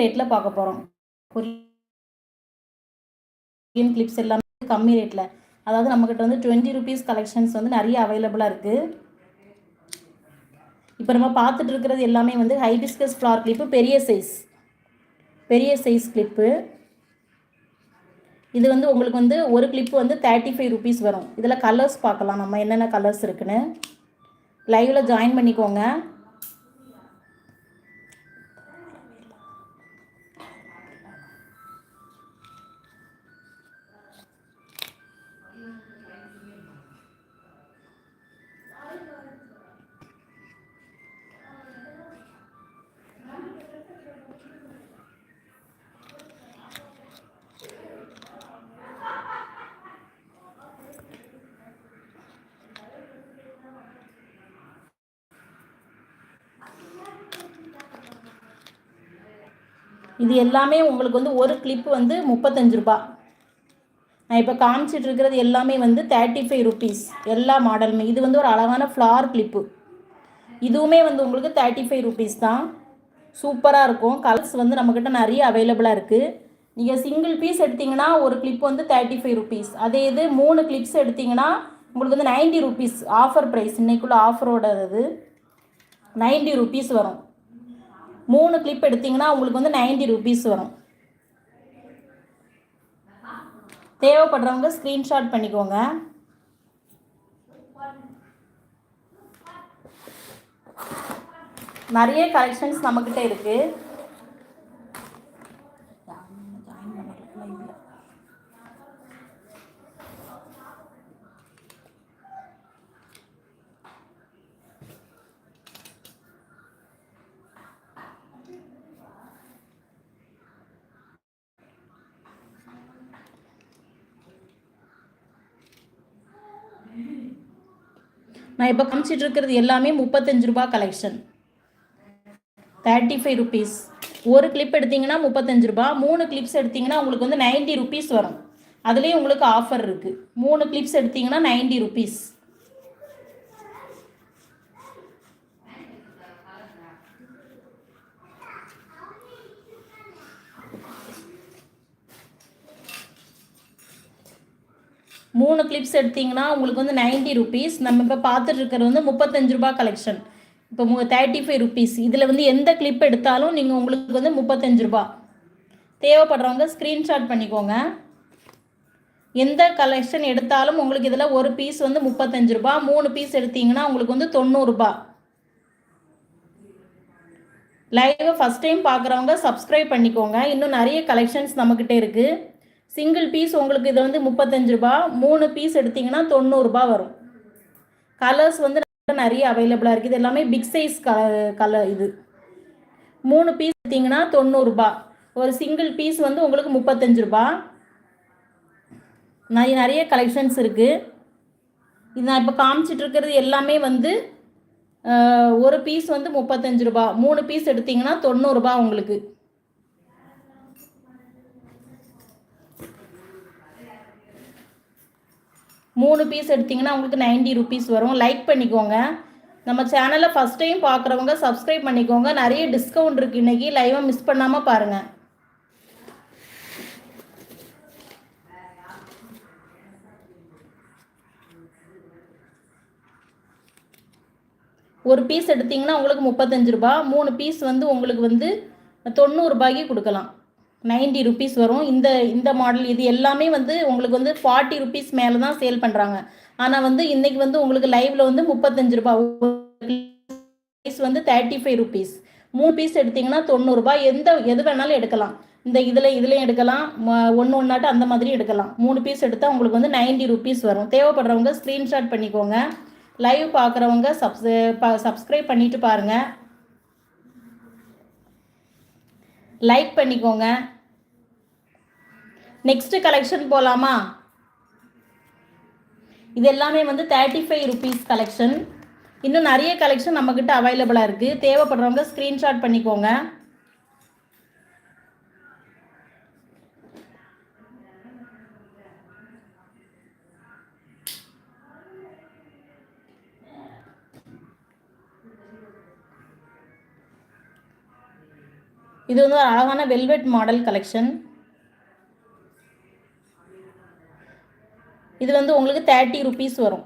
ரேட்டில் பார்க்க போகிறோம் கொரியன் கிளிப்ஸ் எல்லாமே கம்மி ரேட்டில் அதாவது நம்மக்கிட்ட வந்து டுவெண்ட்டி ருபீஸ் கலெக்ஷன்ஸ் வந்து நிறைய அவைலபிளாக இருக்குது இப்போ நம்ம பார்த்துட்டு இருக்கிறது எல்லாமே வந்து ஹைபிஸ்கஸ் ஃப்ளார் கிளிப்பு பெரிய சைஸ் பெரிய சைஸ் கிளிப்பு இது வந்து உங்களுக்கு வந்து ஒரு கிளிப்பு வந்து தேர்ட்டி ஃபைவ் ருபீஸ் வரும். இதில் கலர்ஸ் பார்க்கலாம். நம்ம என்னென்ன கலர்ஸ் இருக்குன்னு. லைவில் ஜாயின் பண்ணிக்கோங்க. இது எல்லாமே உங்களுக்கு வந்து ஒரு கிளிப் வந்து முப்பத்தஞ்சு ரூபா. நான் இப்போ காமிச்சிட்டு இருக்கிறது எல்லாமே வந்து தேர்ட்டி ஃபைவ் ருபீஸ் எல்லா மாடலுமே இது வந்து ஒரு அழகான ஃப்ளார் கிளிப்பு இதுவுமே வந்து உங்களுக்கு தேர்ட்டி ஃபைவ் ருபீஸ் தான். சூப்பராக இருக்கும். கலர்ஸ் வந்து நம்மக்கிட்ட நிறைய அவைலபிளாக இருக்குது நீங்கள் சிங்கிள் பீஸ் எடுத்தீங்கன்னா ஒரு கிளிப் வந்து தேர்ட்டி ஃபைவ் ருபீஸ் அதே இது மூணு கிளிப்ஸ் எடுத்தீங்கன்னா உங்களுக்கு வந்து நைன்ட்டி ருபீஸ் ஆஃபர் ப்ரைஸ் இன்றைக்குள்ளே ஆஃபரோட இது நைன்ட்டி ருபீஸ் வரும். மூணு கிளிப் எடுத்தீங்கன்னா உங்களுக்கு வந்து நைன்ட்டி ருபீஸ் வரும். தேவைப்படுறவங்க ஸ்க்ரீன்ஷாட் பண்ணிக்கோங்க. நிறைய கலெக்ஷன்ஸ் நம்மக்கிட்ட இருக்குது நான் இப்போ காமிச்சிட்டு இருக்கிறது எல்லாமே முப்பத்தஞ்சு ரூபா கலெக்ஷன் தேர்ட்டி ஃபைவ் ருபீஸ் ஒரு கிளிப் எடுத்தீங்கன்னா முப்பத்தஞ்சு ரூபா மூணு கிளிப்ஸ் எடுத்தீங்கன்னா உங்களுக்கு வந்து நைன்ட்டி ருபீஸ் வரும். அதுலேயும் உங்களுக்கு ஆஃபர் இருக்குது மூணு கிளிப்ஸ் எடுத்தீங்கன்னா நைன்ட்டி ருபீஸ் மூணு கிளிப்ஸ் எடுத்தீங்கன்னா உங்களுக்கு வந்து நைன்ட்டி ருபீஸ் நம்ம இப்போ பார்த்துட்டு இருக்கிறது வந்து முப்பத்தஞ்சு ரூபா கலெக்ஷன் இப்போ தேர்ட்டி ஃபைவ் ருபீஸ் இதில் வந்து எந்த கிளிப் எடுத்தாலும் நீங்கள் உங்களுக்கு வந்து முப்பத்தஞ்சு ரூபா தேவைப்படுறவங்க ஸ்க்ரீன்ஷாட் பண்ணிக்கோங்க. எந்த கலெக்ஷன் எடுத்தாலும் உங்களுக்கு இதில் ஒரு பீஸ் வந்து முப்பத்தஞ்சு ரூபா மூணு பீஸ் எடுத்தீங்கன்னா உங்களுக்கு வந்து தொண்ணூறுரூபா லைவை ஃபஸ்ட் டைம் பார்க்குறவங்க சப்ஸ்கிரைப் பண்ணிக்கோங்க. இன்னும் நிறைய கலெக்ஷன்ஸ் நம்மக்கிட்ட இருக்குது சிங்கிள் பீஸ் உங்களுக்கு இது வந்து முப்பத்தஞ்சு ரூபா மூணு பீஸ் எடுத்தீங்கன்னா தொண்ணூறுரூபா வரும். கலர்ஸ் வந்து நிறைய அவைலபிளாக இருக்குது இது எல்லாமே பிக் சைஸ் க கலர் இது. மூணு பீஸ் எடுத்தீங்கன்னா தொண்ணூறுரூபா ஒரு சிங்கிள் பீஸ் வந்து உங்களுக்கு முப்பத்தஞ்சு ரூபா. நிறைய நிறைய கலெக்ஷன்ஸ் இருக்குது இது நான் இப்போ காமிச்சிட்டு இருக்கிறது எல்லாமே வந்து ஒரு பீஸ் வந்து முப்பத்தஞ்சு ரூபா. மூணு பீஸ் எடுத்தீங்கன்னா தொண்ணூறுரூபா உங்களுக்கு. மூணு பீஸ் எடுத்தீங்கன்னா உங்களுக்கு நைன்ட்டி ருபீஸ் வரும். லைக் பண்ணிக்கோங்க. நம்ம சேனலை ஃபஸ்ட் டைம் பார்க்குறவங்க சப்ஸ்கிரைப் பண்ணிக்கோங்க. நிறைய டிஸ்கவுண்ட் இருக்குது இன்றைக்கி லைவாக மிஸ் பண்ணாமல் பாருங்கள் ஒரு பீஸ் எடுத்தீங்கன்னா உங்களுக்கு முப்பத்தஞ்சு ரூபா மூணு பீஸ் வந்து உங்களுக்கு வந்து தொண்ணூறுபாய்க்கு கொடுக்கலாம். நைன்ட்டி ருபீஸ் வரும். இந்த இந்த மாடல் இது எல்லாமே வந்து உங்களுக்கு வந்து ஃபார்ட்டி ருபீஸ் மேலே தான் சேல் பண்ணுறாங்க ஆனால் வந்து இன்னைக்கு வந்து உங்களுக்கு லைவ்ல வந்து முப்பத்தஞ்சு ரூபா பீஸ் வந்து தேர்ட்டி ஃபைவ் ருபீஸ் மூணு பீஸ் எடுத்தீங்கன்னா தொண்ணூறுபா எந்த எது வேணாலும் எடுக்கலாம். இந்த இதில் இதுலேயும் எடுக்கலாம். ஒன்று ஒன்றாட்டு அந்த மாதிரி எடுக்கலாம். மூணு பீஸ் எடுத்தால் உங்களுக்கு வந்து நைன்ட்டி ருபீஸ் வரும். தேவைப்படுறவங்க ஸ்க்ரீன்ஷாட் பண்ணிக்கோங்க. லைவ் பார்க்குறவங்க சப்ஸ் சப்ஸ்கிரைப் பண்ணிட்டு பாருங்கள் லைக் பண்ணிக்கோங்க. நெக்ஸ்ட் கலெக்ஷன் போகலாமா இது எல்லாமே வந்து தேர்ட்டி ஃபைவ் ருபீஸ் கலெக்ஷன் இன்னும் நிறைய கலெக்ஷன் நம்மக்கிட்ட அவைலபிளாக இருக்குது தேவைப்படுறவங்க ஸ்க்ரீன்ஷாட் பண்ணிக்கோங்க. இது வந்து ஒரு அழகான வெல்வெட் மாடல் கலெக்ஷன் இது வந்து உங்களுக்கு தேர்ட்டி ருபீஸ் வரும்.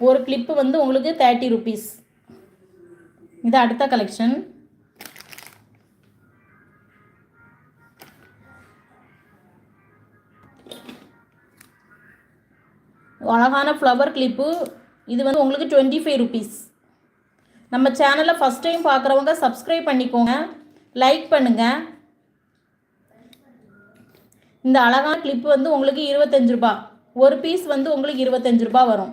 ஒரு கிளிப்பு வந்து உங்களுக்கு தேர்ட்டி ருபீஸ் இது அடுத்த கலெக்ஷன் அழகான ஃப்ளவர் கிளிப்பு இது வந்து உங்களுக்கு டுவெண்ட்டி ஃபைவ் ருபீஸ் நம்ம சேனலை ஃபஸ்ட் டைம் பார்க்குறவங்க சப்ஸ்கிரைப் பண்ணிக்கோங்க. லைக் பண்ணுங்கள் இந்த அழகான கிளிப் வந்து உங்களுக்கு இருபத்தஞ்சு ரூபா ஒரு பீஸ் வந்து உங்களுக்கு இருபத்தஞ்சு ரூபா வரும்.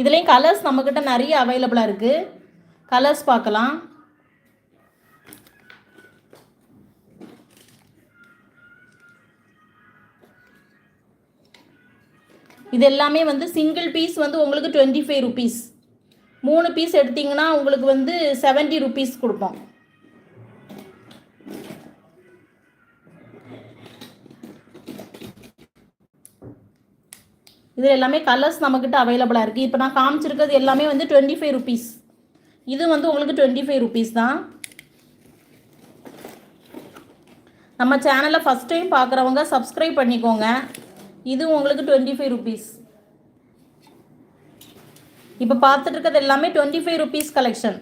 இதுலேயும் கலர்ஸ் நம்மக்கிட்ட நிறைய அவைலபிளாக இருக்குது கலர்ஸ் பார்க்கலாம். இது எல்லாமே வந்து சிங்கிள் பீஸ் வந்து உங்களுக்கு டுவெண்ட்டி ஃபைவ் ருபீஸ் மூணு பீஸ் எடுத்தீங்கன்னா உங்களுக்கு வந்து செவன்ட்டி ருபீஸ் கொடுப்போம். இதில் எல்லாமே கலர்ஸ் நம்மக்கிட்ட அவைலபிளாக இருக்குது இப்போ நான் காமிச்சிருக்கிறது எல்லாமே வந்து டுவெண்ட்டி ஃபைவ் ருபீஸ் இது வந்து உங்களுக்கு டுவெண்ட்டி ஃபைவ் ருபீஸ் தான். நம்ம சேனலை ஃபஸ்ட் டைம் பார்க்குறவங்க சப்ஸ்கிரைப் பண்ணிக்கோங்க. இது உங்களுக்கு டுவெண்ட்டி ஃபைவ் ருபீஸ் இப்போ பார்த்துட்டு இருக்கிறது எல்லாமே டுவெண்ட்டி ஃபைவ் ருபீஸ் கலெக்ஷன்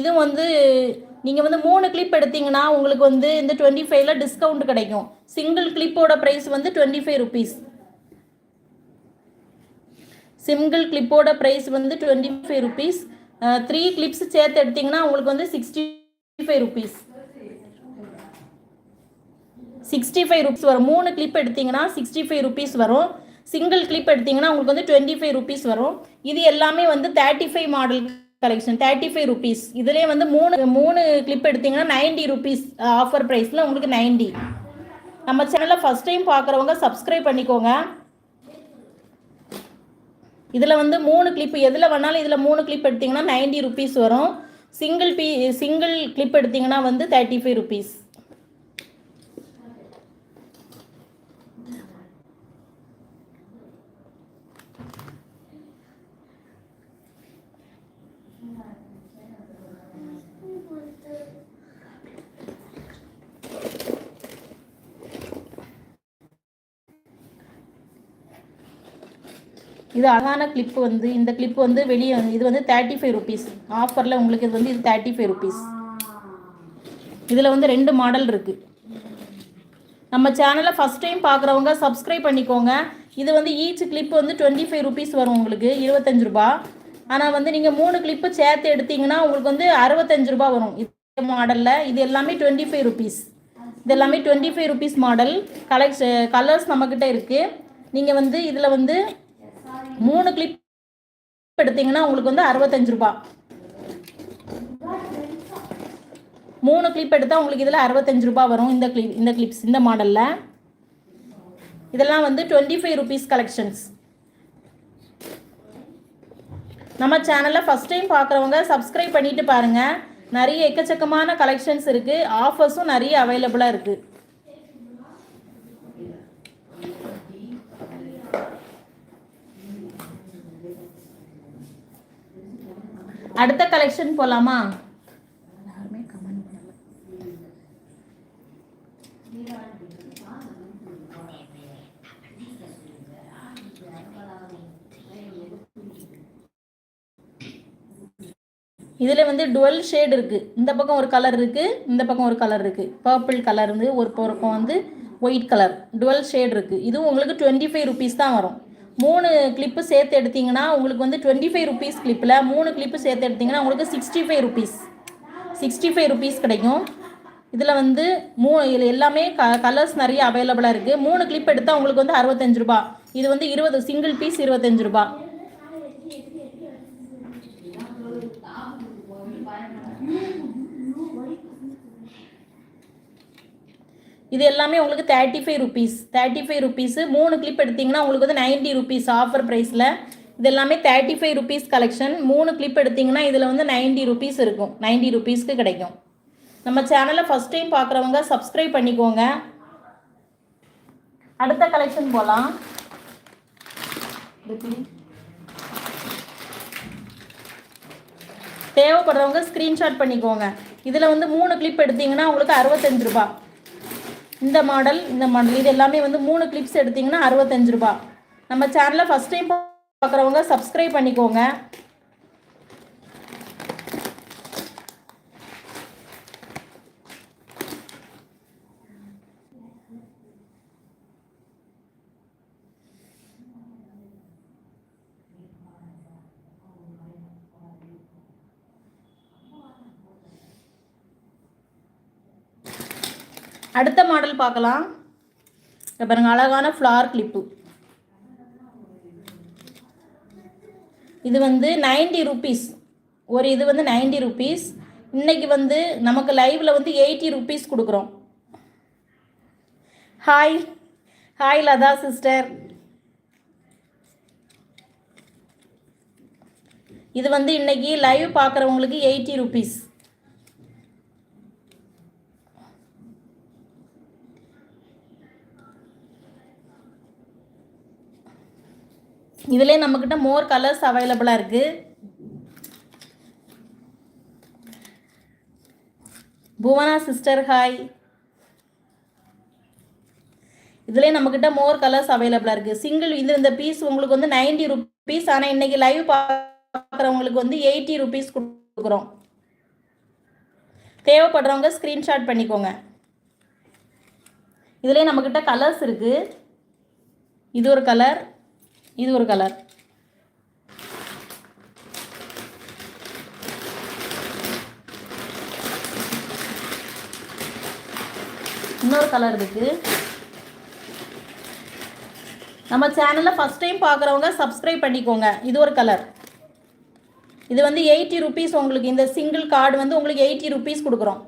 இது வந்து நீங்கள் வந்து மூணு கிளிப் எடுத்தீங்கன்னா உங்களுக்கு வந்து இந்த டுவெண்ட்டி ஃபைவ்ல டிஸ்கவுண்ட் கிடைக்கும். சிங்கிள் கிளிப்போட ப்ரைஸ் வந்து டுவெண்ட்டி ஃபைவ் ருபீஸ் சிங்கிள் கிளிப்போட ப்ரைஸ் வந்து twenty five rupees three clips சேர்த்து எடுத்தீங்கன்னா உங்களுக்கு வந்து sixty five rupees sixty five rupees வரும். மூணு கிளிப் எடுத்தீங்கன்னா சிக்ஸ்டி ஃபைவ் ருபீஸ் வரும். சிங்கிள் கிளிப் எடுத்தீங்கன்னா உங்களுக்கு வந்து டுவெண்ட்டி ஃபைவ் ருபீஸ் வரும். இது எல்லாமே வந்து thirty five model collection thirty five rupees இதுலேயே வந்து மூணு மூணு கிளிப் எடுத்தீங்கன்னா நைன்டி ருபீஸ் ஆஃபர் ப்ரைஸில் உங்களுக்கு நைன்டி நம்ம சேனலை ஃபஸ்ட் டைம் பார்க்குறவங்க சப்ஸ்கிரைப் பண்ணிக்கோங்க. இதில் வந்து மூணு கிளிப் எதில் வேணாலும் இதில் மூணு கிளிப் எடுத்தீங்கன்னா நைன்டி ருபீஸ் வரும். சிங்கிள் பீ சிங்கிள் கிளிப் எடுத்தீங்கன்னா வந்து தேர்ட்டி ஃபைவ் ருபீஸ் இது அழகான கிளிப்பு வந்து இந்த கிளிப் வந்து வெளியே இது வந்து தேர்ட்டி ஃபைவ் ருபீஸ் ஆஃபரில் உங்களுக்கு இது வந்து இது தேர்ட்டி ஃபைவ் ருபீஸ் இதில் வந்து ரெண்டு மாடல் இருக்குது நம்ம சேனலை ஃபஸ்ட் டைம் பார்க்குறவங்க சப்ஸ்கிரைப் பண்ணிக்கோங்க. இது வந்து ஈச் கிளிப் வந்து டுவெண்ட்டி ஃபைவ் ருபீஸ் வரும் உங்களுக்கு இருபத்தஞ்சு ரூபா. ஆனால் வந்து நீங்கள் மூணு கிளிப்பு சேர்த்து எடுத்தீங்கன்னா உங்களுக்கு வந்து அறுபத்தஞ்சு ரூபா வரும். இதே மாடலில் இது எல்லாமே டுவெண்ட்டி ஃபைவ் ருபீஸ் இது எல்லாமே twenty five rupees model collection colours நம்மக்கிட்ட இருக்குது நீங்கள் வந்து இதில் வந்து மூணு கிளிப் எடுத்தீங்கன்னா உங்களுக்கு வந்து அறுபத்தஞ்சு ரூபா. மூணு கிளிப் எடுத்தால் உங்களுக்கு இதில் அறுபத்தஞ்சு ரூபா வரும் இந்த கிளிப் இந்த கிளிப்ஸ் இந்த மாடலில் இதெல்லாம் வந்து டுவெண்ட்டி ஃபைவ் ருபீஸ் கலெக்ஷன்ஸ் நம்ம சேனலில் ஃபஸ்ட் டைம் பார்க்குறவங்க சப்ஸ்கிரைப் பண்ணிட்டு பாருங்கள் நிறைய எக்கச்சக்கமான கலெக்ஷன்ஸ் இருக்குது ஆஃபர்ஸும் நிறைய அவைலபிளாக இருக்குது அடுத்த கலெக்ஷன் போலாமா? இதில் வந்து டுவெல் ஷேட் இருக்குது இந்த பக்கம் ஒரு கலர் இருக்குது இந்த பக்கம் ஒரு கலர் இருக்குது பர்பிள் கலர் வந்து ஒரு பக்கம் வந்து ஒயிட் கலர் டுவெல் ஷேட் இருக்குது இதுவும் உங்களுக்கு டுவெண்ட்டி ஃபைவ் ருபீஸ் தான் வரும். மூணு கிளிப்பு சேர்த்து எடுத்தீங்கன்னா உங்களுக்கு வந்து டுவெண்ட்டி ஃபைவ் ருபீஸ் கிளிப்பில் மூணு கிளிப்பு சேர்த்து எடுத்தீங்கன்னா உங்களுக்கு sixty five rupees sixty five rupees கிடைக்கும். இதில் வந்து மூ இதில் எல்லாமே க கலர்ஸ் நிறைய அவைலபிளாக இருக்குது மூணு கிளிப் எடுத்தால் உங்களுக்கு வந்து அறுபத்தஞ்சு ரூபா. இது வந்து இருபது சிங்கிள் பீஸ் இருபத்தஞ்சு ரூபா. இது எல்லாமே உங்களுக்கு thirty five rupees thirty five rupees மூணு கிளிப் எடுத்தீங்கன்னா உங்களுக்கு வந்து நைன்ட்டி ருபீஸ் ஆஃபர் ப்ரைஸில் இது எல்லாமே தேர்ட்டி ஃபைவ் ருபீஸ் கலெக்ஷன் மூணு கிளிப் எடுத்தீங்கன்னா இதில் வந்து நைன்ட்டி ருபீஸ் இருக்கும். நைன்ட்டி ருபீஸ்க்கு கிடைக்கும். நம்ம சேனலை ஃபஸ்ட் டைம் பார்க்குறவங்க சப்ஸ்கிரைப் பண்ணிக்கோங்க. அடுத்த கலெக்ஷன் போகலாம் தேவைப்படுறவங்க ஸ்க்ரீன்ஷாட் பண்ணிக்கோங்க. இதில் வந்து மூணு கிளிப் எடுத்தீங்கன்னா உங்களுக்கு அறுபத்தஞ்சு ரூபா இந்த மாடல் இந்த மாடல் இது எல்லாமே வந்து மூணு கிளிப்ஸ் எடுத்தீங்கன்னா அறுபத்தஞ்சு ரூபா நம்ம சேனலை ஃபஸ்ட் டைம் பார்க்குறவங்க சப்ஸ்கிரைப் பண்ணிக்கோங்க. அடுத்த மாடல் பார்க்கலாம். இங்க பாருங்க அழகான ஃப்ளார் கிளிப்பு இது வந்து நைன்டி ருபீஸ் ஒரு இது வந்து நைன்டி ருபீஸ் இன்றைக்கி வந்து நமக்கு லைவில் வந்து எயிட்டி ருபீஸ் கொடுக்குறோம். ஹாய் ஹாய் லதா சிஸ்டர் இது வந்து இன்றைக்கி லைவ் பார்க்குறவங்களுக்கு எயிட்டி ருபீஸ் இதுலேயே நம்மக்கிட்ட மோர் கலர்ஸ் அவைலபிளாக இருக்குது புவனா சிஸ்டர் ஹாய் இதுலேயே நம்மக்கிட்ட மோர் கலர்ஸ் அவைலபிளாக இருக்குது சிங்கிள் இது இந்த பீஸ் உங்களுக்கு வந்து நைன்டி ருபீஸ் ஆனால் இன்னைக்கு லைவ் பார்க்குறவங்களுக்கு வந்து எயிட்டி ருபீஸ் கொடுக்குறோம். தேவைப்படுறவங்க ஸ்க்ரீன்ஷாட் பண்ணிக்கோங்க. இதுலேயே நம்மக்கிட்ட கலர்ஸ் இருக்குது இது ஒரு கலர் இது ஒரு கலர் இன்னொரு கலர் இருக்கு. நம்ம சேனலில் ஃபஸ்ட் டைம் பார்க்குறவங்க சப்ஸ்கிரைப் பண்ணிக்கோங்க. இது ஒரு கலர் இது வந்து எயிட்டி ருபீஸ் உங்களுக்கு இந்த சிங்கிள் கார்டு வந்து உங்களுக்கு எயிட்டி ருபீஸ் கொடுக்குறோம்.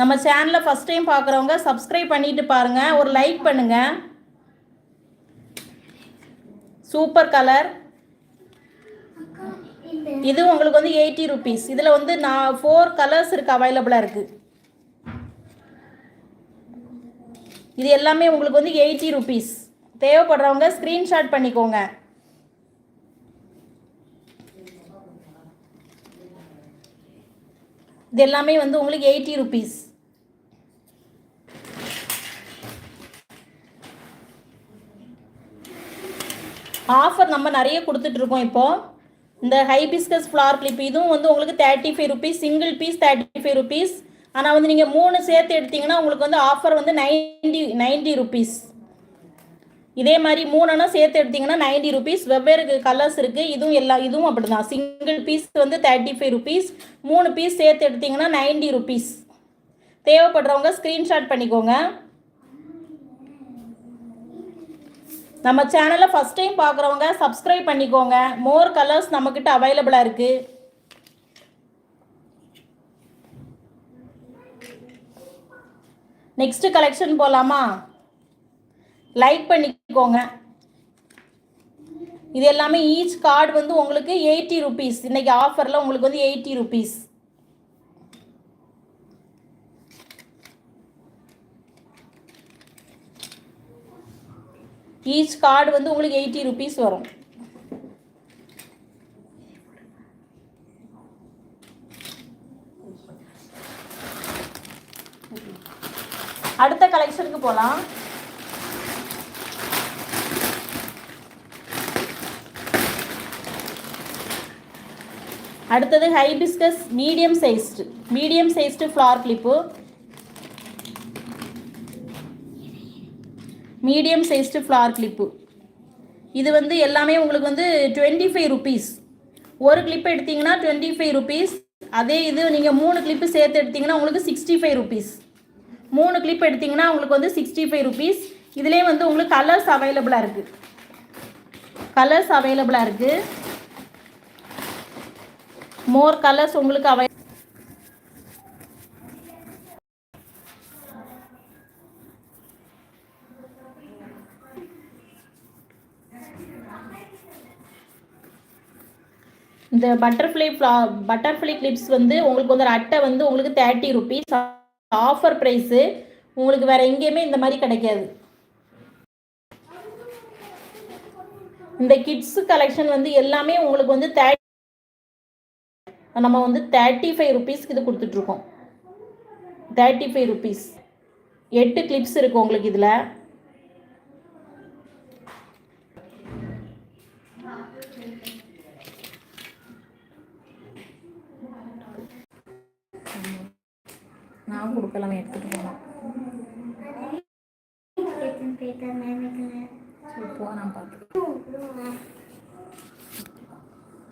நம்ம சேனலை ஃபஸ்ட் டைம் பார்க்குறவங்க சப்ஸ்கிரைப் பண்ணிட்டு பாருங்கள் ஒரு லைக் பண்ணுங்கள் சூப்பர் கலர் இது உங்களுக்கு வந்து எயிட்டி ருபீஸ் இதில் வந்து நான் ஃபோர் கலர்ஸ் இருக்குது அவைலபிளாக இருக்குது இது எல்லாமே உங்களுக்கு வந்து எயிட்டி ருபீஸ் தேவைப்படுறவங்க ஸ்க்ரீன்ஷாட் பண்ணிக்கோங்க. இது எல்லாமே வந்து உங்களுக்கு எயிட்டி ருபீஸ் ஆஃபர் நம்ம நிறைய கொடுத்துட்ருக்கோம் இப்போது இந்த ஹைபிஸ்கஸ் ஃப்ளார் கிளிப் இதுவும் வந்து உங்களுக்கு thirty five rupees single piece thirty five rupees ஆனால் வந்து நீங்கள் மூணு சேர்த்து எடுத்தீங்கன்னா உங்களுக்கு வந்து ஆஃபர் வந்து நைன்டி நைன்டி ருபீஸ் இதே மாதிரி மூணுனா சேர்த்து எடுத்தீங்கன்னா நைன்டி ருபீஸ் வெவ்வேறு கலர்ஸ் இருக்குது இதுவும் எல்லா இதுவும் அப்படி தான் சிங்கிள் பீஸ் வந்து தேர்ட்டி ஃபைவ் ருபீஸ் மூணு பீஸ் சேர்த்து எடுத்தீங்கன்னா நைன்டி ருபீஸ் தேவைப்படுறவங்க ஸ்க்ரீன்ஷாட் பண்ணிக்கோங்க. நம்ம சேனலை ஃபஸ்ட் டைம் பார்க்குறவங்க சப்ஸ்கிரைப் பண்ணிக்கோங்க. மோர் கலர்ஸ் நம்மக்கிட்ட அவைலபிளாக இருக்குது நெக்ஸ்ட் கலெக்ஷன் போகலாமா லைக் பண்ணிக்கோங்க. இது எல்லாமே ஈச் கார்டு வந்து உங்களுக்கு எயிட்டி ருபீஸ் இன்னைக்கு ஆஃபரில் உங்களுக்கு வந்து எயிட்டி ருபீஸ் ஈச் கார்டு வந்து உங்களுக்கு எயிட்டி ருபீஸ் வரும். அடுத்த கலெக்ஷனுக்கு போகலாம் அடுத்தது hibiscus medium sized medium sized flower clip medium sized flower clip. இது வந்து எல்லாமே உங்களுக்கு வந்து டுவெண்ட்டி ஃபைவ் ருபீஸ். ஒரு கிளிப் எடுத்தீங்கன்னா டுவெண்ட்டி ஃபைவ் ருபீஸ். அதே இது நீங்கள் மூணு கிளிப்பு சேர்த்து எடுத்தீங்கன்னா உங்களுக்கு சிக்ஸ்டி ஃபைவ் ருபீஸ். மூணு கிளிப் எடுத்தீங்கன்னா உங்களுக்கு வந்து சிக்ஸ்டி ஃபைவ் ருபீஸ். இதுலேயே வந்து உங்களுக்கு கலர்ஸ் அவைலபிளாக இருக்குது கலர்ஸ் அவைலபிளாக இருக்குது மோர் கலர்ஸ் உங்களுக்கு அவை இந்த பட்டர்ஃப்ளை ஃப்ளா பட்டர்ஃப்ளை கிளிப்ஸ் வந்து உங்களுக்கு வந்து ஒரு அட்டை வந்து உங்களுக்கு தேர்ட்டி ருபீஸ் ஆஃபர் ப்ரைஸு உங்களுக்கு வேறு எங்கேயுமே இந்த மாதிரி கிடைக்காது. இந்த கிட்ஸ் கலெக்ஷன் வந்து எல்லாமே உங்களுக்கு வந்து தேர்ட்டி நம்ம வந்து தேர்ட்டி ஃபைவ் ருபீஸ்க்கு இது கொடுத்துட்ருக்கோம் தேர்ட்டி ஃபைவ் ருபீஸ் எட்டு கிளிப்ஸ் இருக்குது உங்களுக்கு இதில். நான் கொடுக்கலாம் எடுத்துகிட்டு போனோம். போனால் பார்த்து